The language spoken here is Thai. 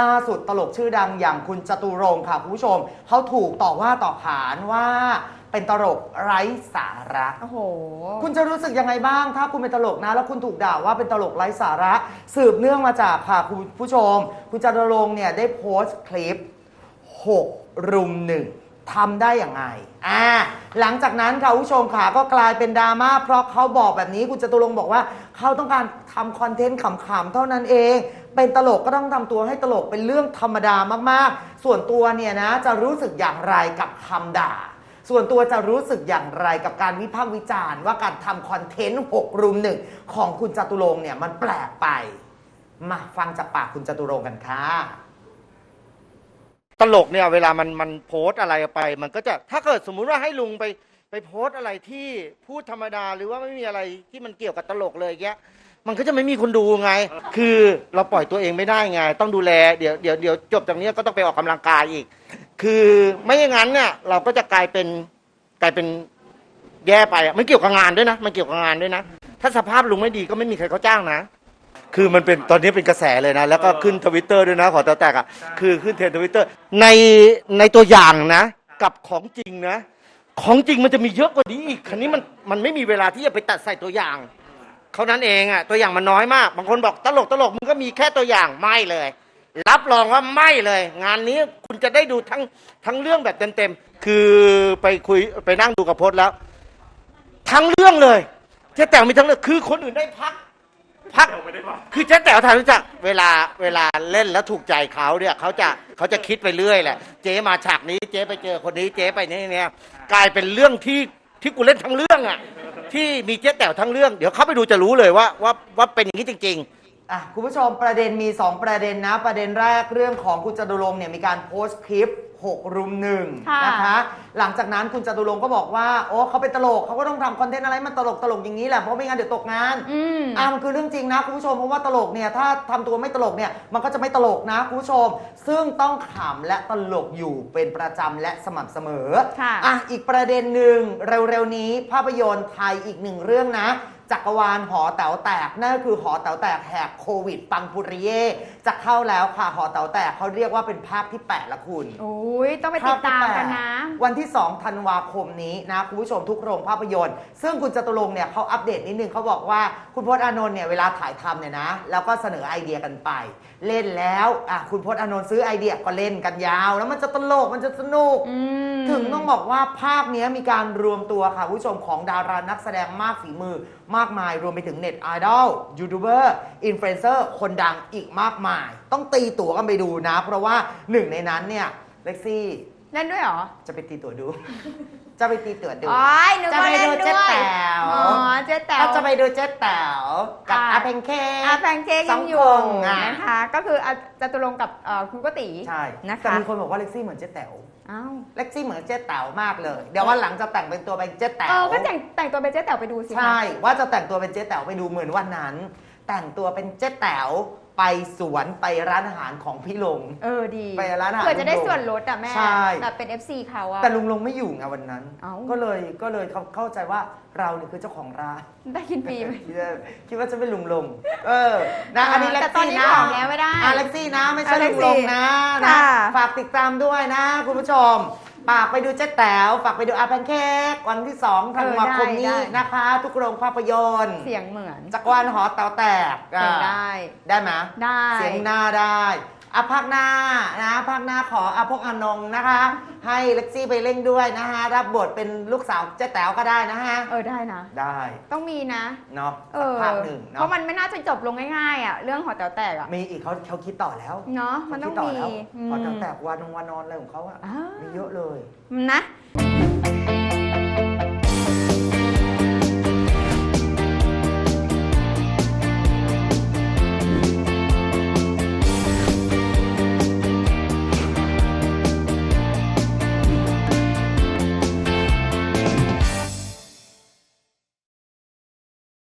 ล่าสุดตลกชื่อดังอย่างคุณจตุรงค์ค่ะคุณผู้ชมเขาถูกต่อว่าต่อขานว่าเป็นตลกไร้สาระ โอ้โห คุณจะรู้สึกยังไงบ้าง ถ้าคุณเป็นตลกนะ แล้วคุณถูกด่าว่าเป็นตลกไร้สาระ สืบเนื่องมาจากค่ะคุณผู้ชม คุณจตุรงค์เนี่ยได้โพสต์คลิป 6 รุมหนึ่งทำได้อย่างไงอ่า หลังจากนั้นค่ะคุณผู้ชมค่ะก็กลายเป็นดราม่าเพราะเขาบอกแบบนี้คุณจตุรงค์บอกว่า เขาต้องการทำคอนเทนต์ขำๆเท่านั้นเอง เป็นตลกก็ต้องทำตัวให้ตลกเป็นเรื่องธรรมดามากๆ ส่วนตัวเนี่ยนะจะรู้สึกอย่างไรกับคำด่า ส่วนตัวจะรู้สึกอย่างไรกับการวิพากษ์วิจารณ์ว่าการทำคอนเทนต์6รุมหนึ่งของคุณจตุรงค์เนี่ยมันแปลกไปมาฟังจากปากคุณจตุรงค์กันค่ะ ตลกเนี่ยเวลามันมันโพสต์อะไรไป มันก็จะถ้าเกิดสมมุติว่าให้ลุงไปไปโพสต์อะไรที่พูดธรรมดาหรือว่าไม่มีอะไรที่มันเกี่ยวกับตลกเลยแยมันก็จะไม่มีคนดูไง คือเราปล่อยตัวเองไม่ได้ไง ต้องดูแลเดี๋ยวเดี๋ยวเดี๋ยวจบจากนี้ก็ต้องไปออกกำลังกายอีก คือไม่อย่างนั้นเนี่ยเราก็จะกลายเป็นกลายเป็นแย่ไปอะมันเกี่ยวกับงานด้วยนะมันเกี่ยวกับงานด้วยนะ ถ้าสภาพลุงไม่ดีก็ไม่มีใครเขาจ้างนะ คือมันเป็นตอนนี้เป็นกระแสเลยนะ แล้วก็ขึ้นทวิตเตอร์ด้วยนะ ขอแตแตกอะคือขึ้นเทรนทวิตเตอร์ ในในตัวอย่างนะ กับของจริงนะ ของจริงมันจะมีเยอะกว่านี้อีกคันนี้มันมันไม่มีเวลาที่จะไปตัดใส่ตัวอย่างเขานั้นเองอะตัวอย่างมันน้อยมาก บางคนบอกตลกตลกมึงก็มีแค่ตัวอย่างไม่เลย รับรองว่าไม่เลย งานนี้คุณจะได้ดูทั้งทั้งเรื่องแบบเต็มๆคือไปคุยไปนั่งดูกับพจน์แล้ว ทั้งเรื่องเลยเจ๊แต่วมีทั้งเรื่องคือคนอื่นได้พัก พักคือเจ๊แต๋วทานรู้จักเวลาเวลาเล่นแล้วถูกใจเขาเนี่ยเขาจะเขาจะคิดไปเรื่อยแหละ เจ๊มาฉากนี้เจ๊ไปเจอคนนี้เจ๊ไปนี่เนี่ยกลายเป็นเรื่องที่ที่กูเล่นทั้งเรื่องอะที่มีเจ๊แต๋วทั้งเรื่องเดี๋ยวเขาไปดูจะรู้เลยว่าว่าว่าเป็นอย่างนี้จริง ๆ อะคุณผู้ชมประเด็นมี 2 ประเด็นนะ ประเด็นแรกเรื่องของคุณจตุรงค์เนี่ยมีการโพสต์คลิป 6 รุมหนึ่งค่ะนะคะ หลังจากนั้นคุณจตุรงค์ก็บอกว่า โอ้เขาเป็นตลกเขาก็ต้องทำคอนเทนต์อะไรมันตลกตลกอย่างนี้แหละ เพราะไม่งั้นเดี๋ยวตกงานอืม อะมันคือเรื่องจริงนะคุณผู้ชม เพราะว่าตลกเนี่ยถ้าทำตัวไม่ตลกเนี่ยมันก็จะไม่ตลกนะคุณผู้ชม ซึ่งต้องขำและตลกอยู่เป็นประจำและสม่ำเสมอ ค่ะ อะอีกประเด็นหนึ่งเร็วๆนี้ภาพยนตร์ไทยอีกหนึ่งเรื่องนะ จักรวาลหอแต๋วแตกนั่นก็คือหอแต๋วแตกแหกโควิด ปังปุริเย่จะเข้าแล้วค่ะหอแต๋วแตกเขาเรียกว่าเป็นภาคที่แปดละคุณ โอ้ยต้องไปติดตามกันนะ วันที่ 2 ธันวาคมนี้นะคุณผู้ชมทุกโรงภาพยนตร์ ซึ่งคุณจตุรงค์เนี่ยเขาอัปเดตนิดนึงเขาบอกว่าคุณพจน์อานนท์เนี่ยเวลาถ่ายทำเนี่ยนะแล้วก็เสนอไอเดียกันไป เล่นแล้วอะคุณพจน์อานนท์ซื้อไอเดียก็เล่นกันยาว แล้วมันจะตลกมันจะสนุกอืมถึงต้องบอกว่าภาคเนี้ยมีการรวมตัวค่ะคุณผู้ชมของดารานักแสดงมากฝีมือมาากมาย รวมไปถึงเน็ตไอดอลยูทูบเบอร์อินฟลูเอนเซอร์คนดังอีกมากมาย ต้องตีตั๋วกันไปดูนะ เพราะว่าหนึ่งในนั้นเนี่ยเล็กซี่ เล่นด้วยเหรอ จะไปตีตั๋วดู จะไปตีตั๋วดู อ๋อนึกจะว่าไปเล่นดูด้เจ๊วยแต๋ว อ๋อเจ๊แต๋วเราจะไปดูเจ๊แต๋วกับอ่าอาเพนเค้อาแพนเค้กสยัองงคอยู่นอะ นะคะ ก็คืออาจตุรงค์กับเอ่อคุณกุฏิใช่นะคะ แต่มีคนบอกว่าเล็กซี่เหมือนเจ๊แต๋วอ้าวเล็กซี่เหมือนเจ๊แต๋วมากเลย เดี๋ยววันหลังจะแต่งเป็นตัวเป็นเจ๊แต๋เอวอก็แต่งแต่งตัวเป็นเจ๊แต๋วไปดูสิคะ ใช่ ว่าจะแต่งตัวเป็นเจ๊แต๋วไปดูเหมือนวันนั้น แต่งตัวเป็นเจ๊แต๋ว ไปสวนไปร้านอาหารของพี่ลง เออดีไปร้านอาหารเพื่อจะได้ลุงลงส่วนลดอะแม่ใช่ แบบเป็น FC เขาอะแต่ลุงลงไม่อยู่ไงวันนั้น เอ้า ก็เลยก็เลยเขาเข้าใจว่าเราเนี่ยคือเจ้าของร้าน ได้กินฟรีไหม คิดว่าคิดว่าจะเป็นลุงลง เออ นะ อันนี้เล็กแต่ตอนซี่นี้นะผอมแล้วไม่ได้อะเล็กซี่นะ ไม่ใช่อะเล็ลุกงซี่ลงนะ นะ ค่ะฝากติดตามด้วยนะ คุณผู้ชม ฝากไปดูเจ๊แต๋วฝากไปดูอาแพนเค้กวันที่2ธันวาคมนี้นะคะ ทุกโรงภาพยนตร์เสียงเหมือนจักรวาลหอแต๋วแตกเสียงอะได้ ได้ไหมได้ เสียงหน้าได้ อะภาคหน้านะภาคหน้าขออาพกอานงนะคะ ให้เล็กซี่ไปเล่นด้วยนะฮะรับบทเป็นลูกสาวเจ๊แต๋วก็ได้นะฮะเออได้นะ ได้ต้องมีนะ เนาะเออภาคหนึ่งเพเนาะราะมันไม่น่าจะจบลงง่ายๆอะเรื่องหอแต๋วแตกอะมีอีกเขาเขาคิดต่อแล้วเนาะมันต้องเขามีคิดต่อแล้วอืมพอตั้งแต่วันนงวันนอนอะไรของเขาอะอ่ามีมีเยอะเลย นะ